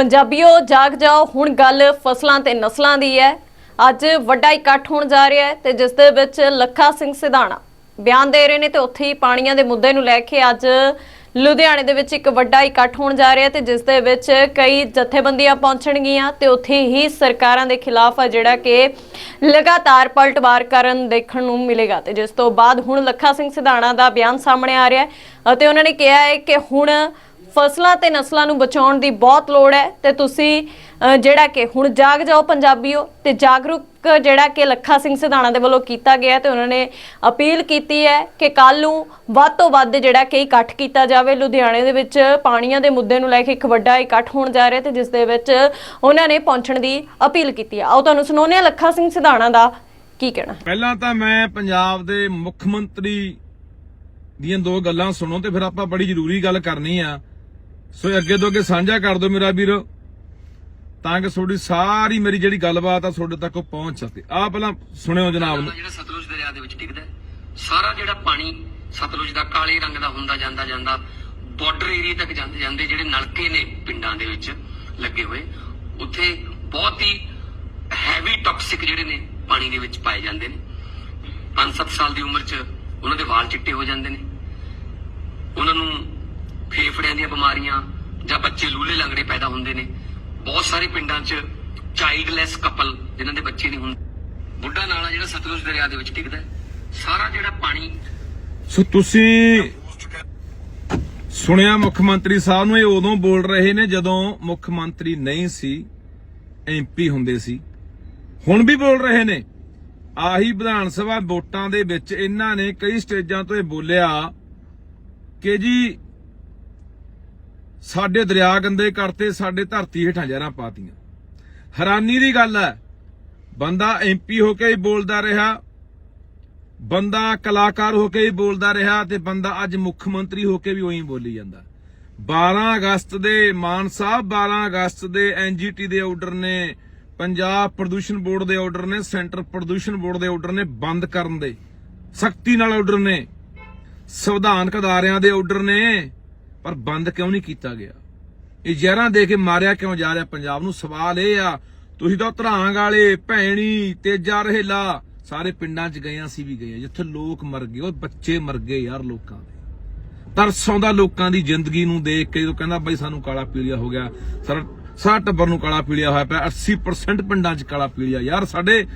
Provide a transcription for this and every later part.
ਪੰਜਾਬੀਓ, ਜਾਗ ਜਾਓ, ਹੁਣ ਗੱਲ ਫਸਲਾਂ ਤੇ ਨਸਲਾਂ ਦੀ ਹੈ। ਅੱਜ ਵੱਡਾ ਇਕੱਠ ਹੋਣ ਜਾ ਰਿਹਾ ਹੈ ਤੇ ਜਿਸ ਦੇ ਵਿੱਚ ਲੱਖਾ ਸਿੰਘ ਸਿਧਾਣਾ ਬਿਆਨ ਦੇ ਰਹੇ ਨੇ ਤੇ ਉੱਥੇ ਹੀ ਪਾਣੀਆਂ ਦੇ ਮੁੱਦੇ ਨੂੰ ਲੈ ਕੇ ਅੱਜ ਲੁਧਿਆਣੇ ਦੇ ਵਿੱਚ ਇੱਕ ਵੱਡਾ ਇਕੱਠ ਹੋਣ ਜਾ ਰਿਹਾ ਤੇ ਜਿਸ ਦੇ ਵਿੱਚ ਕਈ ਜਥੇਬੰਦੀਆਂ ਪਹੁੰਚਣਗੀਆਂ ਤੇ ਉੱਥੇ ਹੀ ਸਰਕਾਰਾਂ ਦੇ ਖਿਲਾਫ ਆ ਜਿਹੜਾ ਕਿ ਲਗਾਤਾਰ ਪਲਟਵਾਰ ਕਰਨ ਦੇਖਣ ਨੂੰ ਮਿਲੇਗਾ ਤੇ ਜਿਸ ਤੋਂ ਬਾਅਦ ਹੁਣ ਲੱਖਾ ਸਿੰਘ ਸਿਧਾਣਾ ਦਾ ਬਿਆਨ ਸਾਹਮਣੇ ਆ ਰਿਹਾ ਹੈ ਅਤੇ ਉਹਨਾਂ ਨੇ ਕਿਹਾ ਹੈ ਕਿ ਹੁਣ ਫਸਲਾਂ ਤੇ ਨਸਲਾਂ ਨੂੰ ਬਚਾਉਣ ਦੀ ਬਹੁਤ ਲੋੜ ਹੈ ਤੇ ਤੁਸੀਂ ਜਿਹੜਾ ਕਿ ਹੁਣ ਜਾਗ ਜਾਓ ਪੰਜਾਬੀਓ ਤੇ ਜਾਗਰੂਕ ਜਿਹੜਾ ਕਿ ਲੱਖਾ ਸਿੰਘ ਸਿਧਾਣਾ ਦੇ ਵੱਲੋਂ ਕੀਤਾ ਗਿਆ ਤੇ ਉਹਨਾਂ ਨੇ ਅਪੀਲ ਕੀਤੀ ਹੈ ਕਿ ਕੱਲ ਨੂੰ ਵੱਧ ਤੋਂ ਵੱਧ ਜਿਹੜਾ ਕਿ ਇਕੱਠ ਕੀਤਾ ਜਾਵੇ। ਲੁਧਿਆਣੇ ਦੇ ਵਿੱਚ ਪਾਣੀਆਂ ਦੇ ਮੁੱਦੇ ਨੂੰ ਲੈ ਕੇ ਇੱਕ ਵੱਡਾ ਇਕੱਠ ਹੋਣ ਜਾ ਰਿਹਾ ਤੇ ਜਿਸ ਦੇ ਵਿੱਚ ਉਹਨਾਂ ਨੇ ਪਹੁੰਚਣ ਦੀ ਅਪੀਲ ਕੀਤੀ ਹੈ। ਆਓ ਤੁਹਾਨੂੰ ਸੁਣਾਉਂਦੇ ਹਾਂ ਲੱਖਾ ਸਿੰਘ ਸਿਧਾਣਾ ਦਾ ਕੀ ਕਹਿਣਾ ਪਹਿਲਾਂ ਤਾਂ ਮੈਂ ਪੰਜਾਬ ਦੇ ਮੁੱਖ ਮੰਤਰੀ ਦੀਆਂ ਦੋ ਗੱਲਾਂ ਸੁਣੋ ਤੇ ਫਿਰ ਆਪਾਂ ਬੜੀ ਜ਼ਰੂਰੀ ਗੱਲ ਕਰਨੀ ਆ। ਸੋ ਅੱਗੇ ਤੋਂ ਅੱਗੇ ਸਾਂਝਾ ਕਰ ਦਿਓ ਮੇਰਾ ਵੀਰ, ਤਾਂ ਕਿ ਤੁਹਾਡੀ ਸਾਰੀ ਮੇਰੀ ਜਿਹੜੀ ਗੱਲਬਾਤ ਆ ਤੁਹਾਡੇ ਤੱਕ ਪਹੁੰਚ ਸਕੇ। ਆ ਪਹਿਲਾਂ ਸੁਣਿਓ ਜਨਾਬ। ਜਿਹੜਾ ਸਤਲੁਜ ਦਰਿਆ ਦੇ ਵਿੱਚ ਡਿੱਗਦਾ ਸਾਰਾ ਜਿਹੜਾ ਪਾਣੀ ਸਤਲੁਜ ਦਾ ਕਾਲੇ ਰੰਗ ਦਾ ਹੁੰਦਾ ਜਾਂਦਾ ਜਾਂਦਾ ਬਾਰਡਰ ਏਰੀਆ ਤੱਕ ਜਾਂਦੇ ਜਾਂਦੇ ਜਿਹੜੇ ਨਲਕੇ ਨੇ ਪਿੰਡਾਂ ਦੇ ਵਿੱਚ ਲੱਗੇ ਹੋਏ, ਉੱਥੇ ਬਹੁਤ ਹੀ ਹੈਵੀ ਟਾਕਸਿਕ ਜਿਹੜੇ ਨੇ ਪਾਣੀ ਦੇ ਵਿੱਚ ਪਾਏ ਜਾਂਦੇ ਨੇ। 5-7 ਸਾਲ ਦੀ ਉਮਰ 'ਚ ਉਹਨਾਂ ਦੇ ਵਾਲ ਚਿੱਟੇ ਹੋ ਜਾਂਦੇ ਨੇ। ਉਹਨਾਂ ਨੂੰ ਫੇਫੜਿਆਂ ਦੀਆਂ ਬਿਮਾਰੀਆਂ ਜਾਂ ਬੱਚੇ ਲੂਲੇ ਲੰਗੜੇ ਪੈਦਾ ਹੁੰਦੇ ਨੇ। ਬਹੁਤ ਸਾਰੇ ਪਿੰਡਾਂ 'ਚ ਚਾਈਲਡਲੈਸ ਕਪਲ ਜਿਨ੍ਹਾਂ ਦੇ ਬੱਚੇ ਨਹੀਂ ਹੁੰਦੇ। ਬੁੱਢਾ ਨਾਲਾ ਜਿਹੜਾ ਸਤਲੁਜ ਦਰਿਆ ਦੇ ਵਿੱਚ ਡਿੱਗਦਾ ਸਾਰਾ ਜਿਹੜਾ ਪਾਣੀ ਸੋ ਤੁਸੀਂ ਸੁਣਿਆ ਮੁੱਖ ਮੰਤਰੀ ਸਾਹਿਬ ਨੂੰ, ਇਹ ਉਦੋਂ ਬੋਲ ਰਹੇ ਨੇ ਜਦੋਂ ਮੁੱਖ ਮੰਤਰੀ ਨਹੀਂ ਸੀ ਐਮਪੀ ਹੁੰਦੇ ਸੀ। ਹੁਣ ਵੀ ਬੋਲ ਰਹੇ ਨੇ। ਆਹੀ ਵਿਧਾਨ ਸਭਾ ਵੋਟਾਂ ਦੇ ਵਿੱਚ ਇਹਨਾਂ ਨੇ ਕਈ ਸਟੇਜਾਂ ਤੋਂ ਇਹ ਬੋਲਿਆ ਕਿ ਜੀ ਸਾਡੇ ਦਰਿਆ ਗੰਦੇ ਕਰਤੇ, ਸਾਡੇ ਧਰਤੀ ਹੇਠਾਂ ਜ਼ਹਿਰਾਂ ਪਾਤੀਆਂ ਹੈਰਾਨੀ ਦੀ ਗੱਲ ਹੈ, ਬੰਦਾ ਐਮਪੀ ਹੋ ਕੇ ਹੀ ਬੋਲਦਾ ਰਿਹਾ, ਬੰਦਾ ਕਲਾਕਾਰ ਹੋ ਕੇ ਹੀ ਬੋਲਦਾ ਰਿਹਾ ਤੇ ਬੰਦਾ ਅੱਜ ਮੁੱਖ ਮੰਤਰੀ ਹੋ ਕੇ ਵੀ ਉਹੀ ਬੋਲੀ ਜਾਂਦਾ। 12 ਅਗਸਤ ਦੇ ਮਾਨ ਸਾਹਿਬ 12 ਅਗਸਤ ਦੇ ਐਨਜੀਟੀ ਦੇ ਆਰਡਰ ਨੇ, ਪੰਜਾਬ ਪ੍ਰਦੂਸ਼ਣ ਬੋਰਡ ਦੇ ਆਰਡਰ ਨੇ, ਸੈਂਟਰ ਪ੍ਰਦੂਸ਼ਣ ਬੋਰਡ ਦੇ ਆਰਡਰ ਨੇ ਬੰਦ ਕਰਨ ਦੇ, ਸਖਤੀ ਨਾਲ ਆਰਡਰ ਨੇ, ਸੰਵਿਧਾਨਕ ਅਦਾਰਿਆਂ ਦੇ ਆਰਡਰ ਨੇ ਪਰ ਬੰਦ ਕਿਉਂ ਨਹੀਂ ਕੀਤਾ ਗਿਆ? ਇਹ ਜ਼ਹਿਰਾਂ ਦੇ ਕੇ ਮਾਰਿਆ ਕਿਉਂ ਜਾ ਰਿਹਾ ਪੰਜਾਬ ਨੂੰ? ਸਵਾਲ ਇਹ ਆ, ਤੁਸੀਂ ਤਾਂ ਧਰਾਂਗ ਵਾਲੇ, ਭੈਣੀ, ਤੇਜਾ ਰਹੇਲਾ, ਸਾਰੇ ਪਿੰਡਾਂ 'ਚ ਗਏ ਅਸੀਂ ਵੀ ਗਏ ਜਿੱਥੇ ਲੋਕ ਮਰ ਗਏ, ਉਹ ਬੱਚੇ ਮਰ ਗਏ ਯਾਰ ਲੋਕਾਂ ਦੇ। ਤਰਸ ਆਉਂਦਾ ਲੋਕਾਂ ਦੀ ਜ਼ਿੰਦਗੀ ਨੂੰ ਦੇਖ ਕੇ ਜਦੋਂ ਕਹਿੰਦਾ ਬਈ ਸਾਨੂੰ ਕਾਲਾ ਪੀਲੀਆ ਹੋ ਗਿਆ, ਸਾਰਾ ਸਾਰਾ ਟੱਬਰ ਨੂੰ ਕਾਲਾ ਪੀਲੀਆ ਹੋਇਆ ਪਿਆ 80% ਪਿੰਡਾਂ 'ਚ ਕਾਲਾ ਪੀਲੀਆ। ਯਾਰ ਸਾਡੇ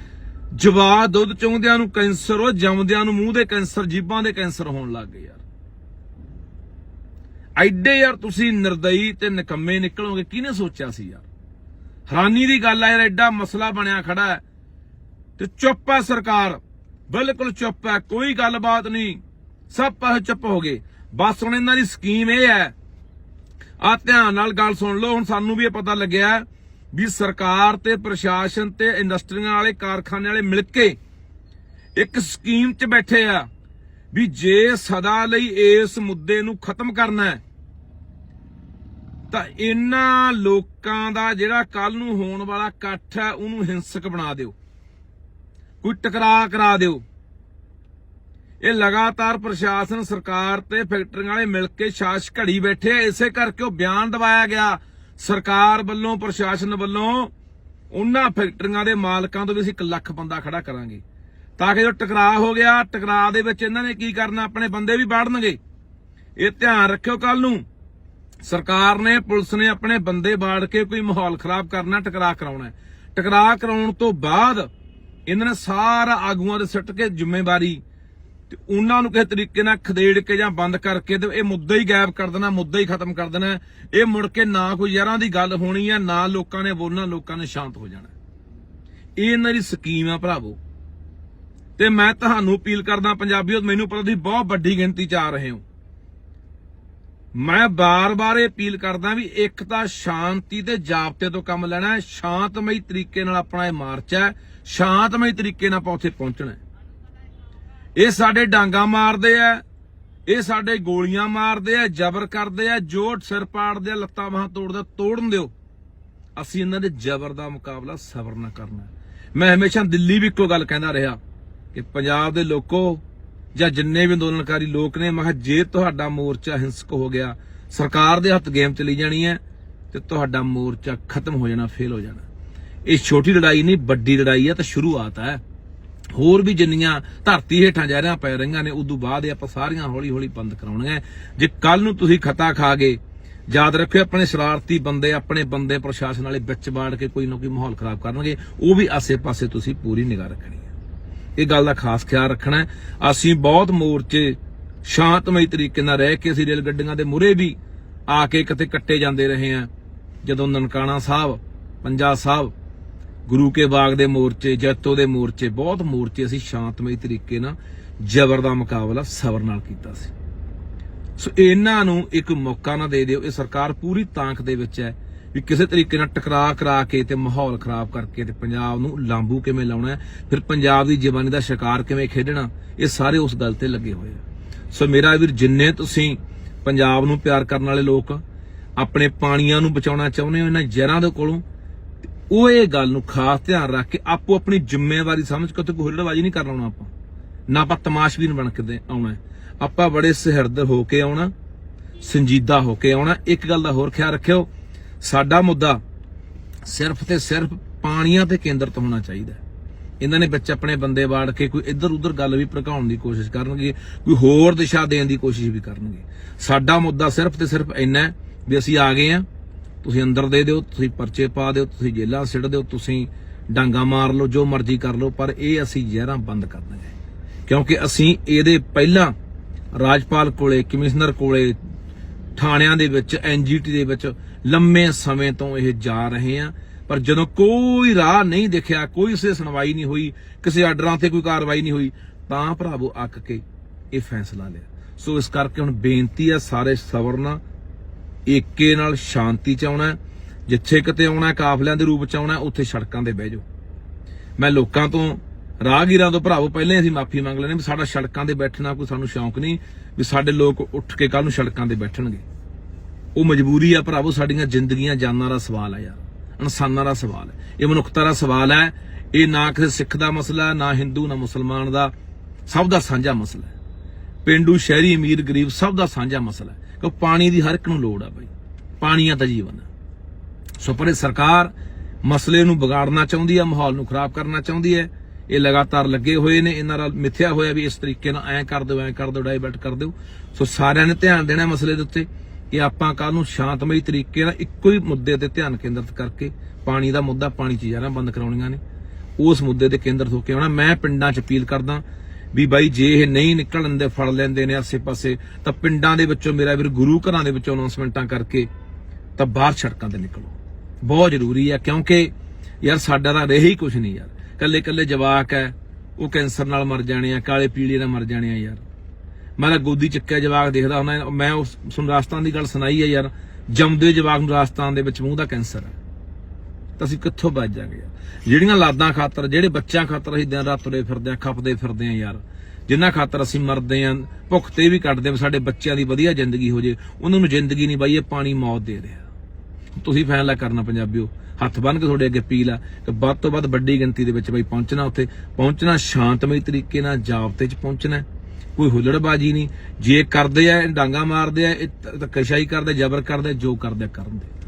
ਜਵਾ ਦੁੱਧ ਚੁੰਗਦਿਆਂ ਨੂੰ ਕੈਂਸਰ, ਉਹ ਜੰਮਦਿਆਂ ਨੂੰ ਮੂੰਹ ਦੇ ਕੈਂਸਰ ਜੀਭਾਂ ਦੇ ਕੈਂਸਰ ਹੋਣ ਲੱਗ ਗਏ ਯਾਰ। ਐਡੇ ਯਾਰ ਤੁਸੀਂ ਨਿਰਦਈ ਤੇ ਨਿਕੰਮੇ ਨਿਕਲੋਗੇ, ਕਿਹਨੇ ਸੋਚਿਆ ਸੀ ਯਾਰ? ਹੈਰਾਨੀ ਦੀ ਗੱਲ ਹੈ ਯਾਰ, ਐਡਾ ਮਸਲਾ ਬਣਿਆ ਖੜਾ ਹੈ। ਤੇ ਚੁੱਪ ਹੈ ਸਰਕਾਰ, ਬਿਲਕੁਲ ਚੁੱਪ ਹੈ, ਕੋਈ ਗੱਲਬਾਤ ਨਹੀਂ, ਸਭ ਪਾਸੇ ਚੁੱਪ ਹੋ ਗਏ। ਬਸ ਹੁਣ ਇਹਨਾਂ ਦੀ ਸਕੀਮ ਇਹ ਹੈ ਆ ਧਿਆਨ ਨਾਲ ਗੱਲ ਸੁਣ ਲਓ, ਹੁਣ ਸਾਨੂੰ ਵੀ ਇਹ ਪਤਾ ਲੱਗਿਆ ਵੀ ਸਰਕਾਰ ਤੇ ਪ੍ਰਸ਼ਾਸਨ ਤੇ ਇੰਡਸਟਰੀਆਂ ਵਾਲੇ ਕਾਰਖਾਨੇ ਵਾਲੇ ਮਿਲ ਕੇ ਇੱਕ ਸਕੀਮ 'ਚ ਬੈਠੇ ਆ। ਵੀ ਜੇ ਸਦਾ ਲਈ ਇਸ ਮੁੱਦੇ ਨੂੰ ਖਤਮ ਕਰਨਾ ਹੈ, ਤਾਂ ਇਹਨਾਂ ਲੋਕਾਂ ਦਾ ਜਿਹੜਾ ਕੱਲ ਨੂੰ ਹੋਣ ਵਾਲਾ ਇਕੱਠ ਹੈ, ਉਹਨੂੰ ਹਿੰਸਕ ਬਣਾ ਦਿਓ। ਕੋਈ ਟਕਰਾਅ ਕਰਾ ਦਿਓ। ਇਹ ਲਗਾਤਾਰ ਪ੍ਰਸ਼ਾਸਨ, ਸਰਕਾਰ ਤੇ ਫੈਕਟਰੀਆਂ ਵਾਲੇ ਮਿਲ ਕੇ ਸ਼ਾਸ ਘੜੀ ਬੈਠੇ ਆ। ਇਸੇ ਕਰਕੇ ਉਹ ਬਿਆਨ ਦਵਾਇਆ ਗਿਆ। ਸਰਕਾਰ ਵੱਲੋਂ, ਪ੍ਰਸ਼ਾਸਨ ਵੱਲੋਂ, ਉਹਨਾਂ ਫੈਕਟਰੀਆਂ ਦੇ ਮਾਲਕਾਂ ਤੋਂ ਵੀ ਅਸੀਂ 1 ਲੱਖ ਬੰਦਾ ਖੜਾ ਕਰਾਂਗੇ। ਤਾਂ ਕਿ ਜੋ ਟਕਰਾਅ ਹੋ ਗਿਆ, ਟਕਰਾਅ ਦੇ ਵਿੱਚ ਇਹਨਾਂ ਨੇ ਕੀ ਕਰਨਾ? ਆਪਣੇ ਬੰਦੇ ਵੀ ਬਾੜਨਗੇ ਇਹ ਧਿਆਨ ਰੱਖਿਓ ਕੱਲ ਨੂੰ। ਸਰਕਾਰ ਨੇ, ਪੁਲਿਸ ਨੇ ਆਪਣੇ ਬੰਦੇ ਬਾੜ ਕੇ ਕੋਈ ਮਾਹੌਲ ਖਰਾਬ ਕਰਨਾ, ਟਕਰਾਅ ਕਰਾਉਣਾ ਟਕਰਾਅ ਕਰਾਉਣ ਤੋਂ ਬਾਅਦ ਇਹਨਾਂ ਨੇ ਸਾਰਾ ਆਗੂਆਂ ਦੇ ਸਿੱਟ ਕੇ ਜ਼ਿੰਮੇਵਾਰੀ ਤੇ ਉਹਨਾਂ ਨੂੰ ਕਿਸੇ ਤਰੀਕੇ ਨਾਲ ਖਦੇੜ ਕੇ ਜਾਂ ਬੰਦ ਕਰਕੇ ਤੇ ਇਹ ਮੁੱਦਾ ਹੀ ਗਾਇਬ ਕਰ ਦੇਣਾ, ਮੁੱਦਾ ਹੀ ਖਤਮ ਕਰ ਦੇਣਾ ਇਹ ਮੁੜ ਕੇ ਨਾ ਕੋਈ ਯਾਰਾਂ ਦੀ ਗੱਲ ਹੋਣੀ ਆ ਨਾ ਲੋਕਾਂ ਨੇ ਬੋਲਣਾ, ਲੋਕਾਂ ਨੇ ਸ਼ਾਂਤ ਹੋ ਜਾਣਾ ਇਹ ਇਹਨਾਂ ਦੀ ਸਕੀਮ ਆ ਭਰਾਵੋ। ਤੇ ਮੈਂ ਤੁਹਾਨੂੰ ਅਪੀਲ ਕਰਦਾ ਪੰਜਾਬੀਓ, ਮੈਨੂੰ ਪਤਾ ਤੁਸੀਂ ਬਹੁਤ ਵੱਡੀ ਗਿਣਤੀ ਚ ਆ ਰਹੇ ਹੋ। ਮੈਂ ਬਾਰ-ਬਾਰ ਇਹ ਅਪੀਲ ਕਰਦਾ ਵੀ ਇੱਕ ਤਾਂ ਸ਼ਾਂਤੀ ਤੇ ਜਾਬਤੇ ਤੋਂ ਕੰਮ ਲੈਣਾ ਹੈ। ਸ਼ਾਂਤਮਈ ਤਰੀਕੇ ਨਾਲ ਆਪਣਾ ਇਹ ਮਾਰਚ ਹੈ। ਸ਼ਾਂਤਮਈ ਤਰੀਕੇ ਨਾਲ ਆਪਾਂ ਉੱਥੇ ਪਹੁੰਚਣਾ ਹੈ। ਇਹ ਸਾਡੇ ਡਾਂਗਾ ਮਾਰਦੇ ਆ। ਇਹ ਸਾਡੇ ਗੋਲੀਆਂ ਮਾਰਦੇ ਆ, ਜ਼ਬਰ ਕਰਦੇ ਆ। ਜੋ ਸਿਰ ਪਾੜਦੇ ਆ, ਲੱਤਾਂ ਬਾਹਾਂ ਤੋੜਦੇ ਤੋੜਨ ਦਿਓ। ਅਸੀਂ ਇਹਨਾਂ ਦੇ ਜ਼ਬਰ ਦਾ ਮੁਕਾਬਲਾ ਸਬਰ ਨਾਲ ਕਰਨਾ ਮੈਂ ਹਮੇਸ਼ਾ ਦਿੱਲੀ ਵੀ ਇੱਕੋ ਗੱਲ ਕਹਿੰਦਾ ਰਿਹਾ। ਕਿ ਪੰਜਾਬ ਦੇ ਲੋਕੋ ਜਾਂ ਜਿੰਨੇ ਵੀ ਅੰਦੋਲਨਕਾਰੀ ਲੋਕ ਨੇ, ਮੈਂ ਜੇ ਤੁਹਾਡਾ ਮੋਰਚਾ ਹਿੰਸਕ ਹੋ ਗਿਆ, ਸਰਕਾਰ ਦੇ ਹੱਥ ਗੇਮ ਚਲੀ ਜਾਣੀ ਹੈ ਤੇ ਤੁਹਾਡਾ ਮੋਰਚਾ ਖਤਮ ਹੋ ਜਾਣਾ ਫੇਲ ਹੋ ਜਾਣਾ। ਇਹ ਛੋਟੀ ਲੜਾਈ ਨਹੀਂ, ਵੱਡੀ ਲੜਾਈ ਹੈ, ਤਾਂ ਸ਼ੁਰੂਆਤ ਹੈ। ਹੋਰ ਵੀ ਜਿੰਨੀਆਂ ਧਰਤੀ ਹੇਠਾਂ ਜ਼ਹਿਰਾਂ ਪੈ ਰਹੀਆਂ ਨੇ, ਉਦੋਂ ਬਾਅਦ ਇਹ ਆਪਾਂ ਸਾਰੀਆਂ ਹੌਲੀ ਹੌਲੀ ਬੰਦ ਕਰਾਉਣੀਆਂ ਜੇ ਕੱਲ ਨੂੰ ਤੁਸੀਂ ਖਤਾ ਖਾ ਗਏ ਯਾਦ ਰੱਖਿਓ, ਆਪਣੇ ਸ਼ਰਾਰਤੀ ਬੰਦੇ, ਆਪਣੇ ਬੰਦੇ ਪ੍ਰਸ਼ਾਸਨ ਵਾਲੇ ਵਿੱਚ ਬਾੜ ਕੇ ਕੋਈ ਨਾ ਕੋਈ ਮਾਹੌਲ ਖਰਾਬ ਕਰਨਗੇ, ਉਹ ਵੀ ਆਸੇ-ਪਾਸੇ ਤੁਸੀਂ ਪੂਰੀ ਨਿਗਾਹ ਰੱਖਣੀ ਹੈ। ਇਹ ਗੱਲ ਦਾ ਖਾਸ ਖਿਆਲ ਰੱਖਣਾ ਅਸੀਂ ਬਹੁਤ ਮੋਰਚੇ ਸ਼ਾਂਤਮਈ ਤਰੀਕੇ ਨਾਲ ਰਹਿ ਕੇ ਅਸੀਂ ਰੇਲ ਗੱਡੀਆਂ ਦੇ ਮੂਹਰੇ ਵੀ ਆ ਕੇ ਕਿਤੇ ਕੱਟੇ ਜਾਂਦੇ ਰਹੇ ਆ ਜਦੋਂ ਨਨਕਾਣਾ ਸਾਹਿਬ, ਪੰਜਾ ਸਾਹਿਬ, ਗੁਰੂ ਕੇ ਬਾਗ ਦੇ ਮੋਰਚੇ, ਜੈਤੋ ਦੇ ਮੋਰਚੇ, ਬਹੁਤ ਮੋਰਚੇ ਅਸੀਂ ਸ਼ਾਂਤਮਈ ਤਰੀਕੇ ਨਾਲ, ਜ਼ਬਰ ਦਾ ਮੁਕਾਬਲਾ ਸਬਰ ਨਾਲ ਕੀਤਾ ਸੀ। ਸੋ ਇਹਨਾਂ ਨੂੰ ਇੱਕ ਮੌਕਾ ਨਾ ਦੇ ਦਿਓ। ਇਹ ਸਰਕਾਰ ਪੂਰੀ ਤਾਂਖ ਦੇ ਵਿੱਚ ਹੈ। ਵੀ ਕਿਸੇ ਤਰੀਕੇ ਨਾਲ ਟਕਰਾਅ ਕਰਾ ਕੇ ਤੇ ਮਾਹੌਲ ਖਰਾਬ ਕਰਕੇ ਤੇ ਪੰਜਾਬ ਨੂੰ ਲਾਂਬੂ ਕਿਵੇਂ ਲਾਉਣਾ ਫਿਰ ਪੰਜਾਬ ਦੀ ਜਵਾਨੀ ਦਾ ਸ਼ਿਕਾਰ ਕਿਵੇਂ ਖੇਡਣਾ, ਇਹ ਸਾਰੇ ਉਸ ਗੱਲ ਤੇ ਲੱਗੇ ਹੋਏ ਆ। ਸੋ ਮੇਰਾ ਵੀਰ, ਜਿੰਨੇ ਤੁਸੀਂ ਪੰਜਾਬ ਨੂੰ ਪਿਆਰ ਕਰਨ ਵਾਲੇ ਲੋਕ ਆਪਣੇ ਪਾਣੀਆਂ ਨੂੰ ਬਚਾਉਣਾ ਚਾਹੁੰਦੇ ਹੋ, ਇਹਨਾਂ ਜ਼ਹਿਰਾਂ ਦੇ ਕੋਲੋਂ ਉਹ ਇਹ ਗੱਲ ਨੂੰ ਖਾਸ ਧਿਆਨ ਰੱਖ ਕੇ ਆਪੋ ਆਪਣੀ ਜ਼ਿੰਮੇਵਾਰੀ ਸਮਝ ਕੇ ਤੇ ਕੋਈ ਹੁੱਲੜਬਾਜ਼ੀ ਨਹੀਂ ਕਰਨਾ ਆਪਾਂ। ਨਾ ਆਪਾਂ ਤਮਾਸ਼ਬੀਨ ਬਣ ਕੇ ਦੇ- ਆਉਣਾ ਆਪਾਂ ਬੜੇ ਸਹਿਰਦਰ ਹੋ ਕੇ ਆਉਣਾ, ਸੰਜੀਦਾ ਹੋ ਕੇ ਆਉਣਾ, ਇੱਕ ਗੱਲ ਦਾ ਹੋਰ ਖਿਆਲ ਰੱਖਿਓ ਸਾਡਾ ਮੁੱਦਾ ਸਿਰਫ ਤੇ ਸਿਰਫ ਪਾਣੀਆਂ ਤੇ ਕੇਂਦਰਿਤ ਹੋਣਾ ਚਾਹੀਦਾ ਹੈ। ਇਹਨਾਂ ਨੇ ਵਿੱਚ ਆਪਣੇ ਬੰਦੇ ਵਾੜ ਕੇ ਕੋਈ ਇੱਧਰ ਉੱਧਰ ਗੱਲ ਵੀ ਭੜਕਾਉਣ ਦੀ ਕੋਸ਼ਿਸ਼ ਕਰਨਗੇ, ਕੋਈ ਹੋਰ ਦਿਸ਼ਾ ਦੇਣ ਦੀ ਕੋਸ਼ਿਸ਼ ਵੀ ਕਰਨਗੇ ਸਾਡਾ ਮੁੱਦਾ ਸਿਰਫ ਤੇ ਸਿਰਫ ਇੰਨਾ ਹੈ ਵੀ ਅਸੀਂ ਆ ਗਏ ਆ ਤੁਸੀਂ ਅੰਦਰ ਦੇ ਦਿਓ, ਤੁਸੀਂ ਪਰਚੇ ਪਾ ਦਿਓ, ਤੁਸੀਂ ਜੇਲ੍ਹਾਂ ਸਿੱਟ ਦਿਓ, ਤੁਸੀਂ ਡਾਂਗਾ ਮਾਰ ਲਓ, ਜੋ ਮਰਜ਼ੀ ਕਰ ਲਓ, ਪਰ ਇਹ ਅਸੀਂ ਜ਼ਹਿਰਾਂ ਬੰਦ ਕਰਨੀਆਂ ਕਿਉਂਕਿ ਅਸੀਂ ਇਹਦੇ ਪਹਿਲਾਂ ਰਾਜਪਾਲ ਕੋਲੇ, ਕਮਿਸ਼ਨਰ ਕੋਲੇ, ਥਾਣਿਆਂ ਦੇ ਵਿੱਚ ਐਨਜੀਟੀ ਦੇ ਵਿੱਚ ਲੰਮੇ ਸਮੇਂ ਤੋਂ ਇਹ ਜਾ ਰਹੇ ਆ। ਪਰ ਜਦੋਂ ਕੋਈ ਰਾਹ ਨਹੀਂ ਦਿਖਿਆ, ਕੋਈ ਸੇ ਸੁਣਵਾਈ ਨਹੀਂ ਹੋਈ, ਕਿਸੇ ਆਰਡਰਾਂ ਤੇ ਕੋਈ ਕਾਰਵਾਈ ਨਹੀਂ ਹੋਈ, ਤਾਂ ਭਰਾਵੋ ਅੱਕ ਕੇ ਇਹ ਫੈਸਲਾ ਲਿਆ। ਸੋ ਇਸ ਕਰਕੇ ਹੁਣ ਬੇਨਤੀ ਆ ਸਾਰੇ ਸਬਰ ਨਾਲ ਏਕੇ ਨਾਲ ਸ਼ਾਂਤੀ ਚ ਆਉਣਾ, ਜਿੱਥੇ ਕਿਤੇ ਆਉਣਾ, ਕਾਫਲਿਆਂ ਦੇ ਰੂਪ ਚ ਆਉਣਾ, ਉੱਥੇ ਸੜਕਾਂ ਤੇ ਬਹਿ ਜਾਓ। ਮੈਂ ਲੋਕਾਂ ਤੋਂ, ਰਾਹਗੀਰਾਂ ਤੋਂ ਭਰਾਵੋ, ਪਹਿਲਾਂ ਅਸੀਂ ਮਾਫੀ ਮੰਗ ਲੈਣੇ ਵੀ ਸਾਡਾ ਸੜਕਾਂ ਤੇ ਬੈਠਣਾ ਕੋਈ ਸਾਨੂੰ ਸ਼ੌਂਕ ਨਹੀਂ, ਵੀ ਸਾਡੇ ਲੋਕ ਉੱਠ ਕੇ ਕੱਲ ਨੂੰ ਸੜਕਾਂ ਤੇ ਬੈਠਣਗੇ। ਉਹ ਮਜਬੂਰੀ ਆ ਭਰਾਵੋ, ਸਾਡੀਆਂ ਜ਼ਿੰਦਗੀਆਂ ਜਾਨਾਂ ਦਾ ਸਵਾਲ ਆ ਯਾਰ। ਇਨਸਾਨਾਂ ਦਾ ਸਵਾਲ ਹੈ ਇਹ ਮਨੁੱਖਤਾ ਦਾ ਸਵਾਲ ਹੈ ਇਹ ਨਾ ਕਿਸੇ ਸਿੱਖ ਦਾ ਮਸਲਾ, ਨਾ ਹਿੰਦੂ, ਨਾ ਮੁਸਲਮਾਨ ਦਾ। ਸਭ ਦਾ ਸਾਂਝਾ ਮਸਲਾ ਹੈ। ਪਿੰਡੂ, ਸ਼ਹਿਰੀ, ਅਮੀਰ, ਗਰੀਬ, ਸਭ ਦਾ ਸਾਂਝਾ ਮਸਲਾ ਹੈ। ਕਿ ਪਾਣੀ ਦੀ ਹਰ ਇੱਕ ਨੂੰ ਲੋੜ ਆ ਬਈ। ਪਾਣੀ ਆ ਤਾਂ ਜੀਵਨ ਸੋ ਪਰ ਇਹ ਸਰਕਾਰ ਮਸਲੇ ਨੂੰ ਵਿਗਾੜਨਾ ਚਾਹੁੰਦੀ ਆ, ਮਾਹੌਲ ਨੂੰ ਖਰਾਬ ਕਰਨਾ ਚਾਹੁੰਦੀ ਹੈ। ਇਹ ਲਗਾਤਾਰ ਲੱਗੇ ਹੋਏ ਨੇ, ਇਹਨਾਂ ਨਾਲ ਮਿੱਥਿਆ ਹੋਇਆ ਵੀ ਇਸ ਤਰੀਕੇ ਨਾਲ ਐਂ ਕਰ ਦਿਓ, ਐਂ ਕਰ ਦਿਓ, ਡਾਇਵਰਟ ਕਰ ਦਿਓ। ਸੋ ਸਾਰਿਆਂ ਨੇ ਧਿਆਨ ਦੇਣਾ ਮਸਲੇ ਦੇ ਉੱਤੇ। ਕਿ ਆਪਾਂ ਕੱਲ ਨੂੰ ਸ਼ਾਂਤਮਈ ਤਰੀਕੇ ਨਾਲ ਇੱਕੋ ਹੀ ਮੁੱਦੇ ਤੇ ਧਿਆਨ ਕੇਂਦਰਿਤ ਕਰਕੇ ਪਾਣੀ ਦਾ ਮੁੱਦਾ ਪਾਣੀ ਚ ਯਾਰਾਂ ਬੰਦ ਕਰਾਉਣੀਆਂ ਨੇ। ਉਸ ਮੁੱਦੇ ਤੇ ਕੇਂਦਰਿਤ ਹੋ ਕੇ ਆਉਣਾ। ਮੈਂ ਪਿੰਡਾਂ 'ਚ ਅਪੀਲ ਕਰਦਾ ਵੀ ਬਾਈ ਜੇ ਇਹ ਨਹੀਂ ਨਿਕਲਣ ਦੇ ਫੜ ਲੈਂਦੇ ਨੇ ਆਸੇ-ਪਾਸੇ, ਤਾਂ ਪਿੰਡਾਂ ਦੇ ਵਿੱਚੋਂ ਮੇਰਾ ਵੀਰ ਗੁਰੂ ਘਰਾਂ ਦੇ ਵਿੱਚੋਂ ਅਨਾਉਂਸਮੈਂਟਾਂ ਕਰਕੇ ਤਾਂ ਬਾਹਰ ਸੜਕਾਂ ਤੇ ਨਿਕਲੋ। ਬਹੁਤ ਜ਼ਰੂਰੀ ਹੈ, ਕਿਉਂਕਿ ਯਾਰ ਸਾਡਾ ਤਾਂ ਰਹੇ ਹੀ ਕੁਝ ਨਹੀਂ ਯਾਰ। ਕੱਲੇ ਕੱਲੇ ਜਵਾਕ ਹੈ, ਉਹ ਕੈਂਸਰ ਨਾਲ ਮਰ ਜਾਣੇ ਆ, ਕਾਲੇ ਪੀਲੇ ਨਾਲ ਮਰ ਜਾਣੇ ਆ ਯਾਰ। ਮੈਂ ਤਾਂ ਗੋਦੀ ਚੱਕਿਆ ਜਵਾਕ ਦੇਖਦਾ ਹੁੰਦਾ, ਮੈਂ ਉਸ ਸੁਣ ਰਾਜਸਥਾਨ ਦੀ ਗੱਲ ਸੁਣਾਈ ਹੈ ਯਾਰ। ਜੰਮਦੇ ਜਵਾਕ ਨੂੰ ਰਾਜਸਥਾਨ ਦੇ ਵਿੱਚ ਮੂੰਹ ਦਾ ਕੈਂਸਰ ਹੈ ਤਾਂ ਅਸੀਂ ਕਿੱਥੋਂ ਬਚ ਜਾਗੇ ਯਾਰ? ਜਿਹੜੀਆਂ ਲਾਦਾਂ ਖਾਤਰ, ਜਿਹੜੇ ਬੱਚਿਆਂ ਖਾਤਰ ਅਸੀਂ ਦਿਨ ਰਾਤ ਤੁਰੇ ਫਿਰਦੇ ਆ, ਖਪਦੇ ਫਿਰਦੇ ਆ ਯਾਰ। ਜਿਨ੍ਹਾਂ ਖਾਤਰ ਅਸੀਂ ਮਰਦੇ ਆ, ਭੁੱਖ ਤੇ ਵੀ ਕੱਟਦੇ ਆ ਵੀ ਸਾਡੇ ਬੱਚਿਆਂ ਦੀ ਵਧੀਆ ਜ਼ਿੰਦਗੀ ਹੋ ਜੇ। ਉਹਨਾਂ ਨੂੰ ਜ਼ਿੰਦਗੀ ਨਹੀਂ ਬਾਈ, ਇਹ ਪਾਣੀ ਮੌਤ ਦੇ ਰਿਹਾ। ਤੁਸੀਂ ਫੈਸਲਾ ਕਰਨਾ ਪੰਜਾਬੀਓ, ਹੱਥ ਬੰਨ ਕੇ ਤੁਹਾਡੇ ਅੱਗੇ ਅਪੀਲ ਆ ਕਿ ਵੱਧ ਤੋਂ ਵੱਧ ਵੱਡੀ ਗਿਣਤੀ ਦੇ ਵਿੱਚ ਬਾਈ ਪਹੁੰਚਣਾ ਉੱਥੇ। ਪਹੁੰਚਣਾ ਸ਼ਾਂਤਮਈ ਤਰੀਕੇ ਨਾਲ ਜਾਬਤੇ 'ਚ ਪਹੁੰਚਣਾ ਕੋਈ ਹੁੱਲੜਬਾਜੀ ਨਹੀਂ। ਜੇ ਕਰਦੇ ਆ ਇਹ ਡਾਂਗਾ ਮਾਰਦੇ ਆ ਇਹ ਧੱਕੇਸ਼ਾਹੀ ਕਰਦੇ ਜਬਰ ਕਰਦੇ ਜੋ ਕਰਦੇ ਆ, ਕਰਨ ਦੇ।